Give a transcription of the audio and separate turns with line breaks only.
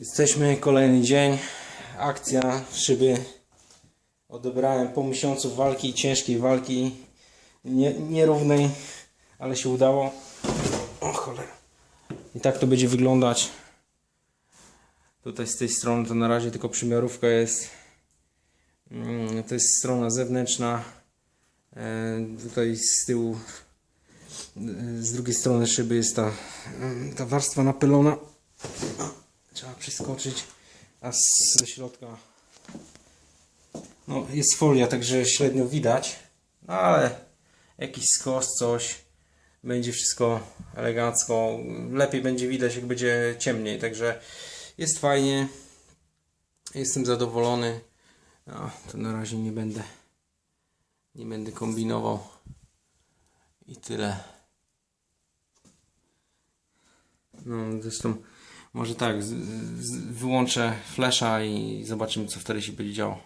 Jesteśmy, kolejny dzień. Akcja, szyby. Odebrałem po miesiącu walki, ciężkiej walki. Nie, nierównej, ale się udało. O cholera. I tak to będzie wyglądać. Tutaj z tej strony to na razie tylko przymiarówka jest. Mm, To jest strona zewnętrzna. E, Tutaj z tyłu, e, z drugiej strony szyby jest ta, mm, ta warstwa napylona. Przeskoczyć. A z- ze środka no, jest folia, także średnio widać. No ale jakiś skos, coś. Będzie wszystko elegancko. Lepiej będzie widać, jak będzie ciemniej. Także jest fajnie. Jestem zadowolony. No, to na razie nie będę nie będę kombinował. I tyle. No, zresztą może tak, z, z, wyłączę flesza i zobaczymy, co wtedy się będzie działo.